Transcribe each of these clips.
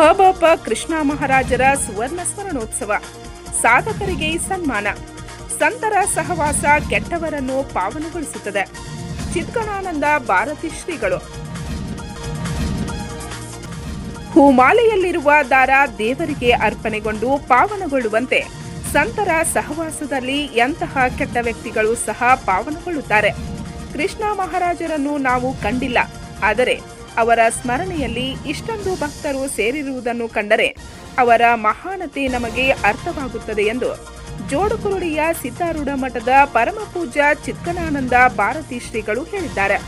ಹಬಪ ಕೃಷ್ಣ ಮಹಾರಾಜರ ಸುವರ್ಣ ಸ್ಮರಣೋತ್ಸವ. ಸಾಧಕರಿಗೆ ಸನ್ಮಾನ. ಸಂತರ ಸಹವಾಸ ಕೆಟ್ಟವರನ್ನು ಪಾವನಗೊಳಿಸುತ್ತದೆ. ಚಿತ್ಕಣಾನಂದ ಭಾರತಿ ಶ್ರೀಗಳು. ಹೂಮಾಲೆಯಲ್ಲಿರುವ ದಾರ ದೇವರಿಗೆ ಅರ್ಪಣೆಗೊಂಡು ಪಾವನಗೊಳ್ಳುವಂತೆ ಸಂತರ ಸಹವಾಸದಲ್ಲಿ ಎಂತಹ ಕೆಟ್ಟ ವ್ಯಕ್ತಿಗಳು ಸಹ ಪಾವನಗೊಳ್ಳುತ್ತಾರೆ. ಕೃಷ್ಣ ಮಹಾರಾಜರನ್ನು ನಾವು ಕಂಡಿಲ್ಲ. ಆದರೆ ಅವರ ಸ್ಮರಣೆಯಲ್ಲಿ ಇಷ್ಟೊಂದು ಭಕ್ತರು ಸೇರಿರುವುದನ್ನು ಕಂಡರೆ ಅವರ ಮಹಾನತೆ ನಮಗೆ ಅರ್ಥವಾಗುತ್ತದೆ ಎಂದು ಜೋಡುಕುರುಳಿಯ ಸಿದ್ದಾರೂಢ ಮಠದ ಪರಮಪೂಜ್ಯ ಚಿತ್ತನಾನಂದ ಭಾರತಿ ಶ್ರೀಗಳು ಹೇಳಿದ್ದಾರೆ.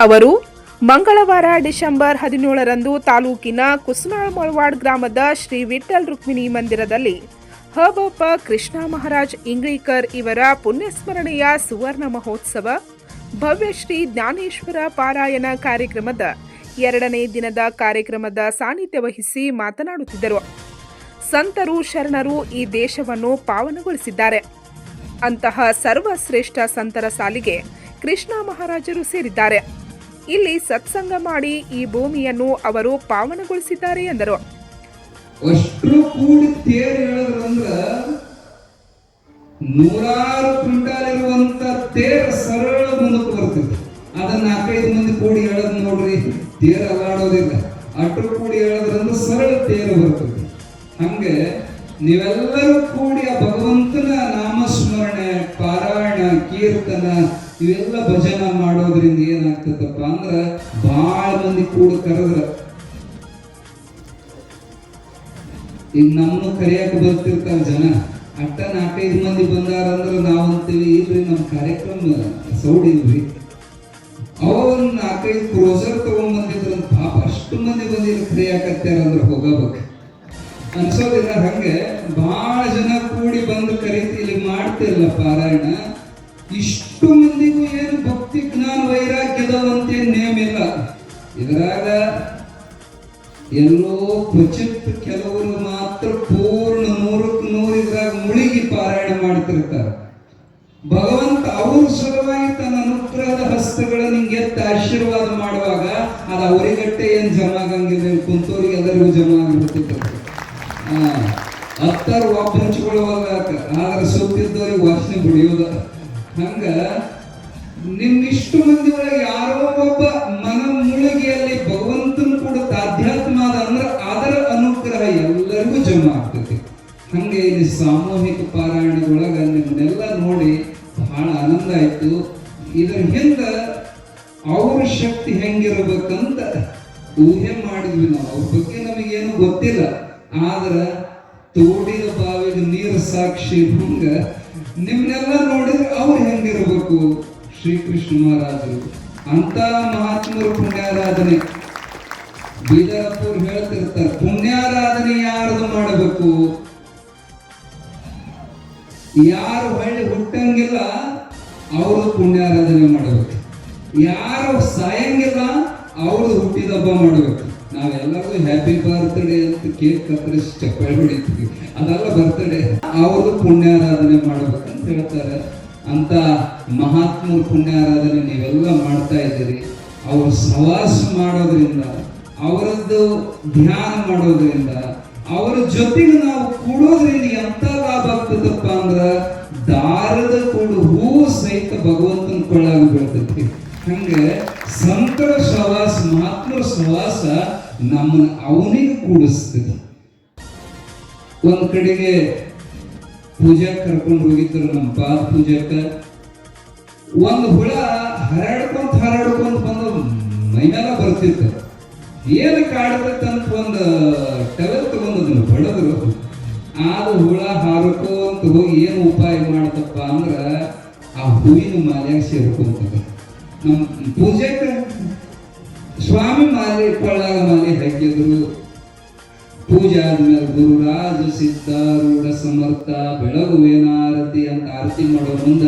ಅವರು ಮಂಗಳವಾರ ಡಿಸೆಂಬರ್ ಹದಿನೇಳರಂದು ತಾಲೂಕಿನ ಕುಸ್ನಾಳ್ ಮೊಳವಾಡ್ ಗ್ರಾಮದ ಶ್ರೀ ವಿಠಲ್ ರುಕ್ಮಿಣಿ ಮಂದಿರದಲ್ಲಿ ಹಬಪ್ಪ ಕೃಷ್ಣ ಮಹಾರಾಜ್ ಇಂಗ್ಲಿಕರ್ ಇವರ ಪುಣ್ಯಸ್ಮರಣೆಯ ಸುವರ್ಣ ಮಹೋತ್ಸವ ಭವ್ಯ ಶ್ರೀ ಜ್ಞಾನೇಶ್ವರ ಪಾರಾಯಣ ಕಾರ್ಯಕ್ರಮದ ಎರಡನೇ ದಿನದ ಕಾರ್ಯಕ್ರಮದ ಸಾನ್ನಿಧ್ಯ ವಹಿಸಿ ಮಾತನಾಡುತ್ತಿದ್ದರು. ಸಂತರು, ಶರಣರು ಈ ದೇಶವನ್ನು ಪಾವನಗೊಳಿಸಿದ್ದಾರೆ. ಅಂತಹ ಸರ್ವಶ್ರೇಷ್ಠ ಸಂತರ ಸಾಲಿಗೆ ಕೃಷ್ಣ ಮಹಾರಾಜರು ಸೇರಿದ್ದಾರೆ. ಇಲ್ಲಿ ಸತ್ಸಂಗ ಮಾಡಿ ಈ ಭೂಮಿಯನ್ನು ಅವರು ಪಾವನಗೊಳಿಸಿದ್ದಾರೆ ಎಂದರು. ನೂರಾರು ಕ್ವಿಂಟಾಲ್ ಇರುವಂತ ತೇರ ಸರಳ ಮುಂದಕ್ಕೆ ಬರ್ತದೆ. ಅದನ್ನ ನಾಲ್ಕೈದು ಮಂದಿ ಕೂಡಿ ಹೇಳದ್ ನೋಡ್ರಿ, ತೇರ ಅಲ್ಲಾಡೋದಿಲ್ಲ. ಅಟ್ರು ಕೂಡಿ ಹೇಳದ್ರಂದ್ರ ಸರಳ ತೇರ ಬರ್ತದೆ. ಹಂಗೆ ನೀವೆಲ್ಲರೂ ಕೂಡಿ ಆ ಭಗವಂತನ ನಾಮಸ್ಮರಣೆ, ಪಾರಾಯಣ, ಕೀರ್ತನ, ಇವೆಲ್ಲ ಭಜನ ಮಾಡೋದ್ರಿಂದ ಏನಾಗ್ತದಪ್ಪ ಅಂದ್ರ ಬಹಳ ಮಂದಿ ಕೂಡ ಕರೆದ್ರ. ಈಗ ನಮ್ಮನ್ನು ಕರೆಯಕ್ಕೆ ಬರ್ತಿರ್ತಾರೆ ಜನ. ಅಟ್ಟ ನಾಲ್ಕೈದು ಮಂದಿ ಬಂದಾರ ಅಂದ್ರೆ ನಾವು ಅಂತೀವಿ, ಇಲ್ರಿ ನಮ್ಮ ಕಾರ್ಯಕ್ರಮ ಸೌಡ್ ಇಲ್ರಿ ಅವ್ರ ನಾಲ್ಕೈದು ಕ್ರೋಸರ್ ತಗೊಂಡ್ಬಂದಿದ್ರ ಪಾಪ ಅಷ್ಟು ಮಂದಿ ಬಂದಿದ್ರು ಕರೆಯಾಕತ್ಯಾರ ಅಂದ್ರೆ ಹೋಗಬೇಕು. ಅನ್ಸೋದಿಲ್ಲ ಹಂಗೆ ಬಹಳ ಜನ ಕೂಡಿ ಬಂದು ಕರೀತಿ ಇಲ್ಲಿ ಮಾಡ್ತಿರಲ್ಲ ಪಾರಾಯಣ. ಇಷ್ಟು ಮಂದಿಗೂ ಏನು ಭಕ್ತಿ, ಜ್ಞಾನ ವೈರಾಗ್ಯದವಂತೆ ನೇಮ್ ಇಲ್ಲ. ಇದರಾಗ ಎಲ್ಲೋ ಕ್ವಚಿತ್ ಕೆಲವರು ಮಾತ್ರ ಪೂರ್ಣ ನೂರು ಪಾರಾಯಣ ಮಾಡ್ತಿರ್ತಾರೆ. ಭಗವಂತ ಅವ್ರ ಸುಲಭವಾಗಿ ತನ್ನ ಅನುಗ್ರಹದ ಹಸ್ತಗಳ ನಿಂಗೆ ಆಶೀರ್ವಾದ ಮಾಡುವಾಗ ಅದು ಅವರಿಗಟ್ಟೆ ಏನ್ ಜಮ ಆಗಂಗಿಲ್ಲ ಕುಂತವ್ರಿಗೆ ಎಲ್ಲರಿಗೂ ಜಮ ಆಗಿಬಿಡ್ತಿತ್ತು. ಹತ್ತಾರು ವಾಪ್ ಹಂಚ್ಕೊಳ್ಳುವಾಗ ಆದ್ರೆ ಸುತ್ತಿದ್ದವ್ರಿಗೆ ವಾಸನೆ ಬಿಡಿಯೋದ. ಹಂಗ ನಿಮ್ಮಿಷ್ಟು ಮಂದಿ ಒಳಗೆ ಯಾರೋ ಒಬ್ಬ ಹಂಗೆ ಇಲ್ಲಿ ಸಾಮೂಹಿಕ ಪಾರಾಯಣದೊಳಗ ನಿಮ್ಮನ್ನೆಲ್ಲ ನೋಡಿ ಬಹಳ ಆನಂದ ಆಯಿತು. ಇದ್ರ ಹಿಂದ ಅವ್ರ ಶಕ್ತಿ ಹೆಂಗಿರ್ಬೇಕಂತ ಊಹೆ ಮಾಡಿದ್ವಿ ನಾವು. ಅವ್ರ ಬಗ್ಗೆ ನಮಗೇನು ಗೊತ್ತಿಲ್ಲ. ಆದ್ರೆ ತೋಡಿದ ಬಾವಿಗೆ ನೀರು ಸಾಕ್ಷಿ ಹಂಗ ನಿಮ್ಮನ್ನೆಲ್ಲ ನೋಡಿದ್ರೆ ಅವ್ರು ಹೆಂಗಿರ್ಬೇಕು? ಶ್ರೀಕೃಷ್ಣ ಮಹಾರಾಜರು. ಅಂತ ಮಹಾತ್ಮರು ಪುಣ್ಯಾರಾಧನೆ. ಬೀದರಪ್ಪರು ಹೇಳ್ತಿರ್ತಾರೆ, ಪುಣ್ಯಾರಾಧನೆ ಯಾರದು ಮಾಡಬೇಕು? ಯಾರು ಹೊಳ್ಳಿ ಹುಟ್ಟಂಗಿಲ್ಲ ಅವರು ಪುಣ್ಯಾರಾಧನೆ ಮಾಡಬೇಕು. ಯಾರು ಸಾಯಂಗಿಲ್ಲ ಅವರು ಹುಟ್ಟಿದ ಹಬ್ಬ ಮಾಡಬೇಕು. ನಾವೆಲ್ಲರಿಗೂ ಹ್ಯಾಪಿ ಬರ್ತ್ಡೇ ಅಂತ ಕೇಕ್ ಕತ್ತರಿಸಿ ಚಪ್ಪಾಳೆ ಹೊಡಿತೀವಿ. ಅದೆಲ್ಲ ಬರ್ತ್ಡೇ ಅವರು ಪುಣ್ಯಾರಾಧನೆ ಮಾಡ್ಬೇಕಂತ ಹೇಳ್ತಾರೆ. ಅಂತ ಮಹಾತ್ಮರ ಪುಣ್ಯಾರಾಧನೆ ನೀವೆಲ್ಲ ಮಾಡ್ತಾ ಇದ್ದೀರಿ. ಅವರು ಸವಾಸ ಮಾಡೋದ್ರಿಂದ, ಅವರದ್ದು ಧ್ಯಾನ ಮಾಡೋದ್ರಿಂದ ಅವರ ಜೊತೆಗೆ ನಾವು ಕೊಡೋದ್ರಿಂದ ಎಂತ ಲಾಭ ಆಗ್ತದಪ್ಪ ಅಂದ್ರ ದಾರದ ಕೂಡು ಹೂ ಸಹಿತ ಭಗವಂತನ ಕೊಳ್ಳಾಗ ಬೀಳ್ತೈತಿ. ಹಂಗೆ ಸಂತರ ಸವಾಸ ಮಾತ್ರ ಸವಾಸ ನಮ್ಮನ್ನ ಅವನಿಗೆ ಕೂಡಿಸ್ತದೆ. ಒಂದ್ ಕಡೆಗೆ ಪೂಜಾ ಕರ್ಕೊಂಡು ಹೋಗಿದ್ರು ನಮ್ಮ ಪಾದ ಪೂಜಾಕ. ಒಂದು ಹುಳ ಹರಡ್ಕೊಂತ ಹರಡ್ಕೊಂತ ಬಂದು ಮೈಮೇಲ ಬರ್ತಿತ್ತು. ಏನು ತಂತ ಒಂದು, ಟವೆಲ್ ತಗೊಂಡದನ್ನು ಹೊಡೆದ್ರು, ಆದ ಹುಳ ಹಾರಕೋಂತ ಹೋಗಿ ಏನು ಉಪಾಯ ಮಾಡ್ತಪ್ಪ ಅಂದ್ರ ಆ ಹೂವಿನ ಮಾಲೆಯಾಗ ಸೇರ್ಕೊಂತದ. ನಮ್ಮ ಪೂಜೆಗೆ ಸ್ವಾಮಿ ಮಾಲೆ ಕೊಳ್ಳಾಗ ಮಾಲೆ ಹಾಕಿದ್ರು. ಪೂಜೆ ಆದ್ಮೇಲೆ ಗುರುರಾಜ ಸಿದ್ಧಾರೂಢ ಸಮರ್ಥ ಆರತಿ ಅಂತ ಆರತಿ ಮಾಡೋ ಮುಂದ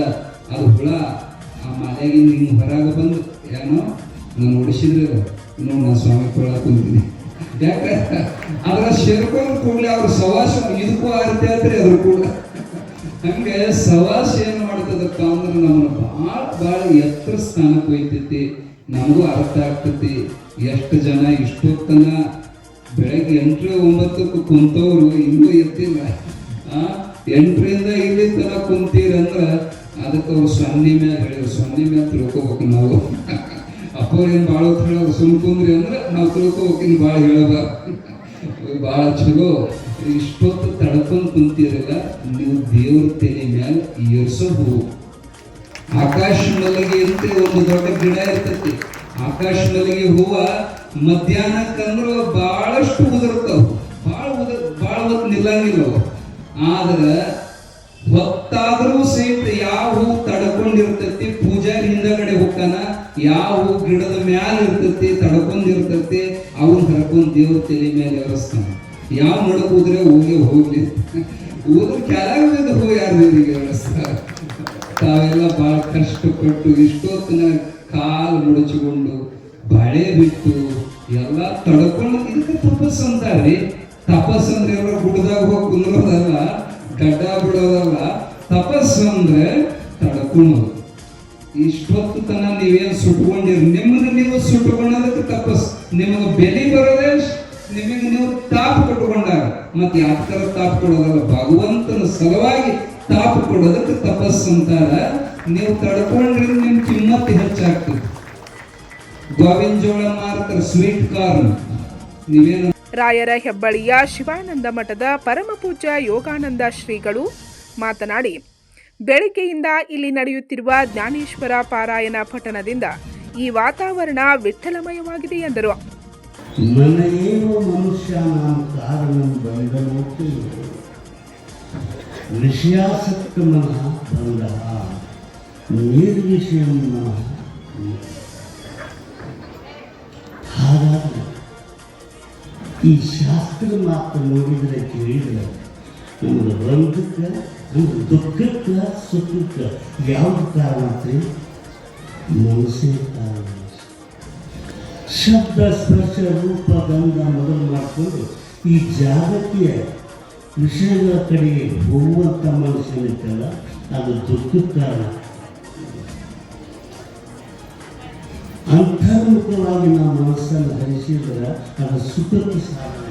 ಅದು ಹುಳ ಆ ಮಾಲೆಗೆ ಹಿಂಗ್ ಹೊರಗೆ ಬಂದು, ಏನೋ, ನಾನು ಉಡಿಸಿದ್ರೆ ನೋಡಿ ನಾನು ಸ್ವಾಮಿ ಕೊಳ್ಳ ಕುಂತೀನಿ ಯಾಕೆ? ಅದರ ಸೇರ್ಕೊಂಡು ಕೂಡಲೇ ಅವ್ರ ಸವಾಸ ಇದಕ್ಕೂ ಆರತಿ ಆತ್ರಿ ಅದ್ರ ಕೂಡ ಹಂಗೆ ಸವಾಸ ಏನು ಮಾಡ್ತದಪ್ಪ ಅಂದ್ರೆ ನಮ್ಮನ್ನು ಭಾಳ ಭಾಳ ಎತ್ತರ ಸ್ಥಾನಕ್ಕೆ ಒಯ್ತೈತಿ ನಮಗೂ ಅರ್ಥ ಆಗ್ತೈತಿ. ಎಷ್ಟು ಜನ ಇಷ್ಟೊತ್ತನ ಬೆಳಗ್ಗೆ ಎಂಟು ಒಂಬತ್ತಕ್ಕೆ ಕುಂತವ್ರು ಇನ್ನೂ ಎತ್ತಿಲ್ಲ. ಎಂಟರಿಂದ ಇಲ್ಲಿ ತನಕ ಕುಂತೀರಂದ್ರೆ ಅದಕ್ಕೆ ಅವ್ರು ಸೊನ್ನೆ ಮ್ಯಾಗ ಹೇಳಿದ್ರು ಸೊನ್ನೆ ಮ್ಯಾಗ ತಿಳ್ಕೊಬೇಕು ನಾವು. ಅಪ್ಪವ್ರೇನು ಭಾಳ ಹೊತ್ತು ಹೇಳೋದು ಸುಮ್ ಕುಂದ್ರಿ ಅಂದ್ರೆ ನಾವು ತಿಳ್ಕೊಬೇಕು ಇನ್ನು ಭಾಳ ಹೇಳೋದ. ಭಾಳ ಚಲೋ. ಇಷ್ಟೊತ್ತು ತಡ್ಕೊಂಡು ಕುಂತೀರಲ್ಲ, ನೀವು ದೇವ್ರ ತೆನೆ ಮ್ಯಾಲ ಹೂವು ಆಕಾಶ ಮಲ್ಲಿಗೆ ಅಂತ ಒಂದು ದೊಡ್ಡ ಗಿಡ ಇರ್ತೈತಿ. ಆಕಾಶ ಮಲ್ಲಿಗೆ ಹೂವ ಮಧ್ಯಾಹ್ನಕ್ಕಂದ್ರ ಬಹಳಷ್ಟು ಉದುರ್ತಾವ ಭಾಳ ಉದ ಭಾಳ ಹೊತ್ತು ನಿಲ್ಲಂಗಿಲ್ಲ ಆದ್ರೆ ಆದ್ರ, ಹೊತ್ತಾದ್ರೂ ಸಹಿತ ಯಾವ ಹೂ ತಡ್ಕೊಂಡಿರ್ತೈತಿ ಪೂಜಾರಿ ಹಿಂದಗಡೆ ಹೋಗ್ತಾನ, ಯಾವ ಗಿಡದ ಮ್ಯಾಲ ಇರ್ತೈತಿ ತಡ್ಕೊಂಡಿರ್ತೈತಿ ಅವನ್ ಹರ್ಕೊಂಡ್ ದೇವ್ರ ತಲೆ ಮೇಲೆ ಎರಸ್ತಾನ. ಯಾವ ನಡಕ್ ಹೋದ್ರೆ ಹೋಗಿ ಹೋಗ್ಲಿ. ಹೋದ್ರೆ ಕೆಳಗೆ ಹೋಗಿ ಯಾರು ದೇವರಿಗೆ ಎರಸ್ತಾರ. ತಾವೆಲ್ಲ ಬಹಳ ಕಷ್ಟಪಟ್ಟು ಇಷ್ಟೊತ್ತಿನ ಕಾಲು ಮುಡಚಿಕೊಂಡು ಬಳೆ ಬಿಟ್ಟು ಎಲ್ಲ ತಡ್ಕೊಂಡು, ಇದಕ್ಕೆ ತಪಸ್ಸು ಅಂತಾರ್ರಿ ತಪಸ್ಸು ಅಂದ್ರೆ ಎಲ್ಲ ಗುಡ್ದಾಗ ಹೋಗಿ ಕುಂದ್ರೋದಲ್ಲ, ಗಡ್ಡ ಬಿಡೋದಲ್ಲ. ತಪಸ್ಸು ಅಂದ್ರೆ ತಡ್ಕೊಳೋದು ಇಷ್ಟೊತ್ತು ತನ ನೀವೇನು ಸುಟ್ಕೊಂಡಿರಿ? ನಿಮ್ಮನ್ನು ನೀವು ಸುಟ್ಕೊಳ್ಳೋದಕ್ಕೆ ತಪ್ಪಸ್. ನಿಮಗೆ ಬೆಲೆ ಬರೋದೇ ನಿಮಗೆ ನೀವು ತಾಪು ಕೊಟ್ಕೊಂಡಾಗ ಮತ್ತೆ ಯಾವ ತರ ತಾಪು ಕೊಡೋದಲ್ಲ? ಭಗವಂತನ ಸಲುವಾಗಿ ತಾಪು ಕೊಡೋದಕ್ಕೆ ತಪಸ್ ಅಂತಾರ. ನೀವು ತಡ್ಕೊಂಡ್ರೆ ನಿಮ್ ಕಿಮ್ಮತ್ತು ಹೆಚ್ಚಾಗ್ತದೆ. ಗೋವಿನ ಜೋಳ ಮಾರ್ತಾರೆ ಸ್ವೀಟ್ ಕಾರ್ನ್. ನೀವೇನು ರಾಯರ ಹೆಬ್ಬಳ್ಳಿಯ ಶಿವಾನಂದ ಮಠದ ಪರಮಪೂಜ್ಯ ಯೋಗಾನಂದ ಶ್ರೀಗಳು ಮಾತನಾಡಿ ಬೆಳಿಗ್ಗೆಯಿಂದ ಇಲ್ಲಿ ನಡೆಯುತ್ತಿರುವ ಜ್ಞಾನೇಶ್ವರ ಪಾರಾಯಣ ಪಠಣದಿಂದ ಈ ವಾತಾವರಣ ವಿಠಲಮಯವಾಗಿದೆ ಎಂದರು. ಈ ಶಾಸ್ತ್ರ ಮಾತ್ರ ನೋಡಿದರೆ ಕೇಳಿದರೆ ನಮಗೆ ರಂಗಕ್ಕೆ ನಮಗೆ ದುಃಖಕ್ಕೆ ಸುಖಕ್ಕೆ ಯಾವುದು ಕಾರಣ ಐತ್ರಿ ಮನಸ್ಸೇ ಕಾರಣ. ಶಬ್ದ, ಸ್ಪರ್ಶ, ರೂಪ, ಗಂಧ ಮೊದಲು ಮಾಡಿಕೊಂಡು ಈ ಜಾಗತಿಯ ವಿಷಯಗಳ ಕಡೆಗೆ ಹೋಗುವಂಥ ಮನುಷ್ಯನಿತ್ತಲ್ಲ ಅದು ದುಃಖದ ಕಾರಣ. ಅಂತರ್ಮುಖವಾಗಿ ನಾವು ಮನಸ್ಸನ್ನು ಹರಿಸಿದ್ರೆ ಅದು ಸುಖಕ್ಕೆ ಸಾಧನ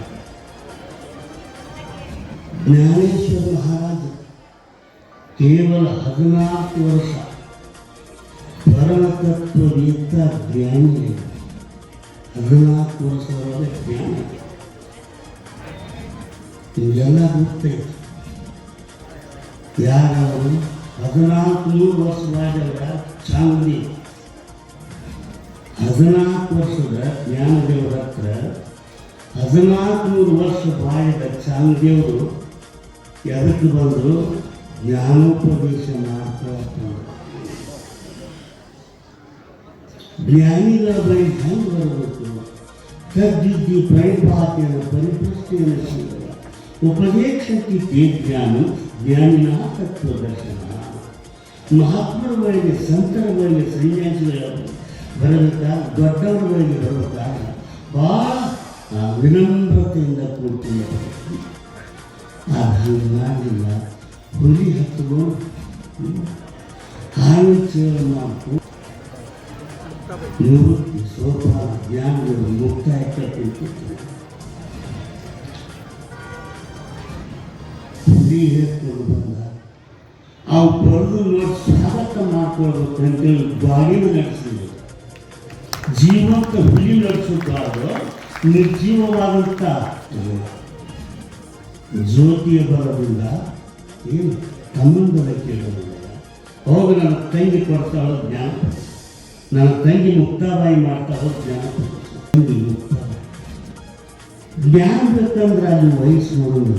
ಜ್ಞಾನೇಶ್ವರ ಮಹಾರಾಜ ಕೇವಲ ಹದಿನಾಲ್ಕು ವರ್ಷ ಪರಮತತ್ವವೇತ್ತ ಜ್ಞಾನಿ ಹದಿನಾಲ್ಕು ವರ್ಷದೊಳಗೆ ಜ್ಞಾನ ನಿಮಗೆಲ್ಲ ಗೊತ್ತೈತೆ ಯಾರವರು ಹದಿನಾಲ್ಕು ನೂರು ವರ್ಷವಾದವರ ಚಾಂದಿ ಹದಿನಾಲ್ಕು ವರ್ಷದ ಜ್ಞಾನದೇವರ ಹತ್ರ ಹದಿನಾಲ್ಕು ನೂರು ವರ್ಷ ಬಾಳಿದ ಚಾಂದೇವರು ಎದಕ್ಕೆ ಬಂದರು ಜ್ಞಾನೋಪದೇಶ ಮಾಡ್ತಾ ಬಂದ್ರು. ಜ್ಞಾನಿಗಳ ಬಳಿ ಹೆಂಗೆ ಬರಬೇಕು ತದ್ವಿದ್ಯೆ ಪರಿಪಾತಿಯನ್ನು ಪರಿಪೃಷ್ಟಿಯನ್ನು ಸಿಗಲ್ಲ ಉಪದೇಶಕ್ಕೆ ತೇ ಜ್ಞಾನ ಜ್ಞಾನಿನ ತತ್ವದರ್ಶನ ಮಹಾತ್ಮರ ಬಳಿಗೆ ಸಂತರ ಬಳಿಗೆ ಸನ್ಯಾಸಿಗಳ ಬರಬೇಕಾ ದೊಡ್ಡವರ ಬಳಿಗೆ ಬರಬೇಕಾಗ ಭಾಳ ಆ, ವಿನಮ್ರತೆಯಿಂದ ಕೂಡ್ಕೊಂಡು ಮಾಡಲಿಲ್ಲ ಹುಲಿ ಹಾಳು ಚೇಳು ಮಾಡ್ಕೊಂಡು ನಿವೃತ್ತಿ ಸೋಪಾನ ಜ್ಞಾನಗಳು ಮುಕ್ತಾಯ ಕಟ್ಟಿರ್ತಿತ್ತು ಹುಲಿ ಹೇಳ್ಕೊಂಡು ಬಂದ ಅವು ಪಡೆದು ನೋಡಿ ಮಾಡ್ಕೊಳ್ಬೇಕಂತೇಳಿ ನಡೆಸಿದ್ರು ಜೀವಂತ ಹುಲಿ ನಿರ್ಜೀವವಾದಂಥ ಜ್ಯೋತಿಯ ಬರೋದಿಲ್ಲ ಏನು ತಮ್ಮಂದರ ಕೇಳೋದಿಲ್ಲ ಹೋಗಿ ನನ್ನ ತಂಗಿ ಕೊಡ್ತಾಳೋ ಜ್ಞಾನ ನನ್ನ ತಂಗಿ ಮುಕ್ತಾದಾಯಿ ಮಾಡ್ತಾಳೋ ಜ್ಞಾನ ಜ್ಞಾನ ಬೇಕಂದ್ರೆ ಅಲ್ಲಿ ವಯಸ್ಸು ನೋಡೋದು.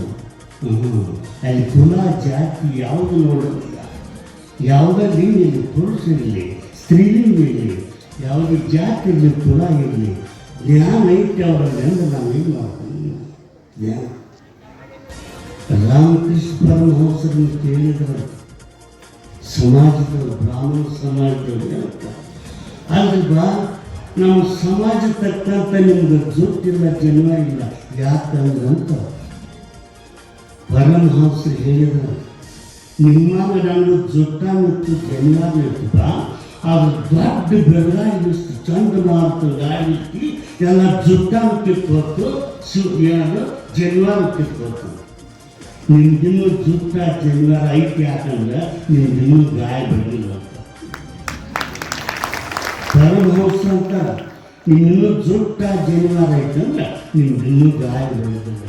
ಅಲ್ಲಿ ಕುಲ, ಜಾತಿ ಯಾವುದು ನೋಡೋದಿಲ್ಲ. ಯಾವುದೇ ಲಿಂಗಿರಲಿ ಪುರುಷರಿರಲಿ ಸ್ತ್ರೀಲಿಂಗ ಇರಲಿ, ಯಾವುದೇ ಜಾತಿ ಇರಲಿ, ಕುಲ ಇರಲಿ, ಜ್ಞಾನ ಐತೆ ಅವರಲ್ಲಿ ಅಂದ್ರೆ ನಾವು ಏನು ಮಾಡ್ತೀವಿ? ಜ್ಞಾನ. ರಾಮಕೃಷ್ಣ ಪರಮಹಂಸರನ್ನು ಕೇಳಿದ್ರು ಸಮಾಜದ ಬ್ರಾಹ್ಮಣ ಸಮಾಜದಲ್ಲಿ ಅಂತ. ಅಲ್ವಾ ನಮ್ಮ ಸಮಾಜ ತಕ್ಕಂತ ನಿಮ್ಗೆ ಜೊಟ್ಟಿಲ್ಲ ಜನ್ಮ ಇಲ್ಲ. ಯಾಕಂದ್ರೆ ಅಂತ ಪರಮಹಂಸರು ಹೇಳಿದ್ರು. ನಿಮ್ಮ ನಂದು ಜೊಟ್ಟ ಮತ್ತು ಜನ್ಮ ಇರ್ತದ ಅದು ದೊಡ್ಡ ಬೆಳಗಾಗಿ ಚಂದ ಮಾಡ್ತು ಗಾಳಿ ಎಲ್ಲ ಜುಟ್ಟಾನ್ ಕಿತ್ಕೊತ್ತು ಸು ಜನ್ಮ ಜನಿವಾರ ಕಿತ್ಕೊತ್ತು ನಿಮ್ಗಿನ್ನೂ ಸುತ್ತ ಚಿಂಗಾರ ಐತಿ ಯಾಕಂದ್ರೆ ನಿಮ್ಗಿನ್ನೂ ಗಾಯ ಬೆಳಗಿಲ್ಲ ಸರ್ವೋತ್ಸವ ಅಂತ. ನಿನ್ನಿನ್ನೂ ಜುಟ್ಟ ಜನಿವಾರ ಐತಂದ್ರೆ ನಿಮ್ಗಿನ್ನೂ ಗಾಯ ಬೆಳಗಿಲ್ಲ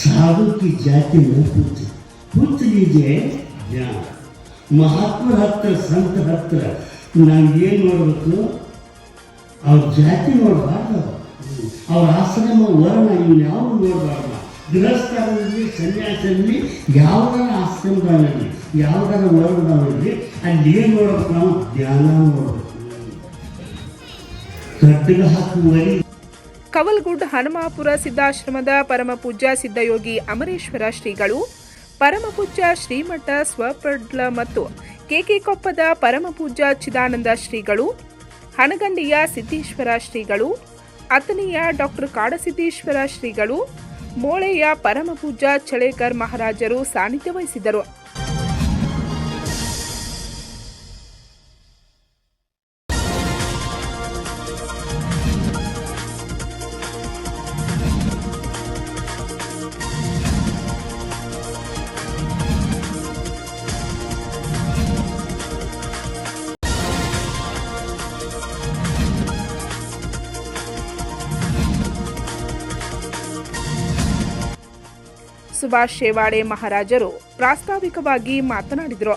ಸಾಧುಕಿ ಜಾತಿ ಹುಚ್ಚು ಹುಚ್ಚಿಗೆ ಜ್ಞಾನ. ಮಹಾತ್ಮರ ಹತ್ತಿರ ಸಂತರ ಹತ್ತಿರ ನಾವು ಏನು ನೋಡಬೇಕು ಅವ್ರ ಜಾತಿ ನೋಡಬಾರ್ದು. ಅವ್ರ ಆಶ್ರಮ ವರ್ಣ ಇವ್ನು ಯಾವ ನೋಡಬಾರ್ದು ಗೃಹಸ್ಥರಲ್ಲಿ ಸನ್ಯಾಸರಲ್ಲಿ ಯಾವುದರ ಆಶ್ರಮಗಳಲ್ಲಿ ಯಾವುದರ ವರ್ಣದವರಲ್ಲಿ ಅಲ್ಲಿ ಏನು ನೋಡಬೇಕು ನಾವು ಧ್ಯಾನ ನೋಡಬೇಕು ಕಡ್ಡಿಗ ಹಾಕುವರಿ ಕವಲ್ಗುಡ್ ಹನುಮಾಪುರ ಸಿದ್ಧಾಶ್ರಮದ ಪರಮಪೂಜ್ಯ ಸಿದ್ಧಯೋಗಿ ಅಮರೇಶ್ವರ ಶ್ರೀಗಳು ಪರಮಪೂಜ್ಯ ಶ್ರೀಮಠ ಸ್ವಪಡ್ಲ ಮತ್ತು ಕೆಕೆಕೊಪ್ಪದ ಪರಮಪೂಜ್ಯ ಚಿದಾನಂದ ಶ್ರೀಗಳು ಹನಗಂಡಿಯ ಸಿದ್ದೇಶ್ವರ ಶ್ರೀಗಳು ಅತನಿಯ ಡಾಕ್ಟರ್ ಕಾಡಸಿದ್ದೇಶ್ವರ ಶ್ರೀಗಳು ಮೋಳೆಯ ಪರಮಪೂಜಾ ಚಳೇಕರ್ ಮಹಾರಾಜರು ಸಾನ್ನಿಧ್ಯ ವಹಿಸಿದರು. ಸುಭಾಷ್ ಶೇವಾಡೆ ಮಹಾರಾಜರು ಪ್ರಾಸ್ತಾವಿಕವಾಗಿ ಮಾತನಾಡಿದರು.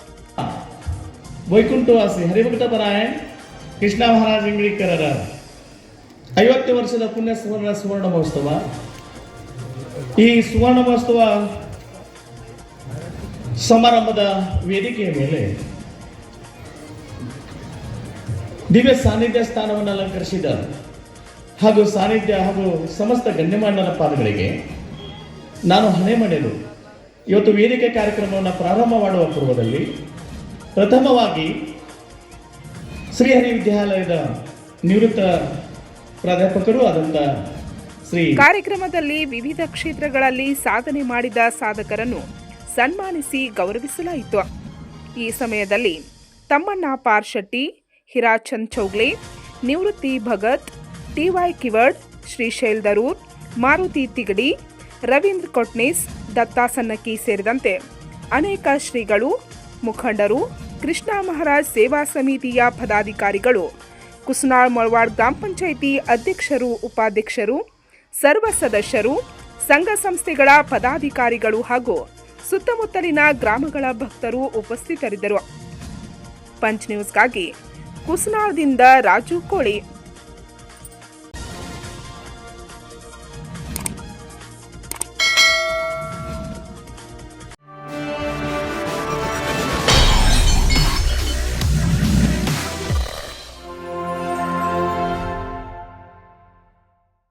ವೈಕುಂಠವಾಸಿ ಹರಿಭಕ್ತಪರಾಯ ಕೃಷ್ಣ ಮಹಾರಾಜ ಇಂಗ್ಳಿಕರರ ಐವತ್ತು ವರ್ಷದ ಪುಣ್ಯ ಸುವರ್ಣ ಸುವರ್ಣ ಮಹೋತ್ಸವ. ಈ ಸುವರ್ಣ ಮಹೋತ್ಸವ ಸಮಾರಂಭದ ವೇದಿಕೆಯ ಮೇಲೆ ದಿವ್ಯ ಸಾನ್ನಿಧ್ಯ ಸ್ಥಾನವನ್ನು ಅಲಂಕರಿಸಿದ ಹಾಗೂ ಸಾನ್ನಿಧ್ಯ ಹಾಗೂ ಸಮಸ್ತ ಗಣ್ಯಮಾನ್ಯರ ಪಾದಗಳಿಗೆ ನಾನು ಹಣೆ ಮಾಡಲು ಇವತ್ತು ವೇದಿಕೆ ಕಾರ್ಯಕ್ರಮವನ್ನು ಪ್ರಾರಂಭ ಮಾಡುವ ಪೂರ್ವದಲ್ಲಿ ಪ್ರಥಮವಾಗಿ ಶ್ರೀಹರಿ ವಿದ್ಯಾಲಯದ ನಿವೃತ್ತ ಪ್ರಾಧ್ಯಾಪಕರು ಆದಂಥ ಶ್ರೀ ಕಾರ್ಯಕ್ರಮದಲ್ಲಿ ವಿವಿಧ ಕ್ಷೇತ್ರಗಳಲ್ಲಿ ಸಾಧನೆ ಮಾಡಿದ ಸಾಧಕರನ್ನು ಸನ್ಮಾನಿಸಿ ಗೌರವಿಸಲಾಯಿತು. ಈ ಸಮಯದಲ್ಲಿ ತಮ್ಮಣ್ಣ ಪಾರ್ಶೆಟ್ಟಿ ಹಿರಾಚಂದ್ ಚೌಗ್ಲೆ, ನಿವೃತ್ತಿ ಭಗತ್ ಟಿವೈ ಕಿವಡ್, ಶ್ರೀಶೈಲ್ ದರೂರ್, ಮಾರುತಿ ತಿಗಡಿ ರವೀಂದ್ರ ಕೊಟ್ನೀಸ್, ದತ್ತಾ ಸನ್ನಕ್ಕಿ ಸೇರಿದಂತೆ ಅನೇಕ ಶ್ರೀಗಳು, ಮುಖಂಡರು, ಕೃಷ್ಣ ಮಹಾರಾಜ್ ಸೇವಾ ಸಮಿತಿಯ ಪದಾಧಿಕಾರಿಗಳು, ಕುಸುನಾಳ್ ಮೊಳವಾಡ್ ಗ್ರಾಮ ಪಂಚಾಯಿತಿ ಅಧ್ಯಕ್ಷರು, ಉಪಾಧ್ಯಕ್ಷರು, ಸರ್ವ ಸದಸ್ಯರು, ಸಂಘ ಸಂಸ್ಥೆಗಳ ಪದಾಧಿಕಾರಿಗಳು ಹಾಗೂ ಸುತ್ತಮುತ್ತಲಿನ ಗ್ರಾಮಗಳ ಭಕ್ತರು ಉಪಸ್ಥಿತರಿದ್ದರು. ಪಂಚ್ ನ್ಯೂಸ್ಗಾಗಿ ಕುಸ್ನಾಳದಿಂದ ರಾಜು ಕೋಳಿ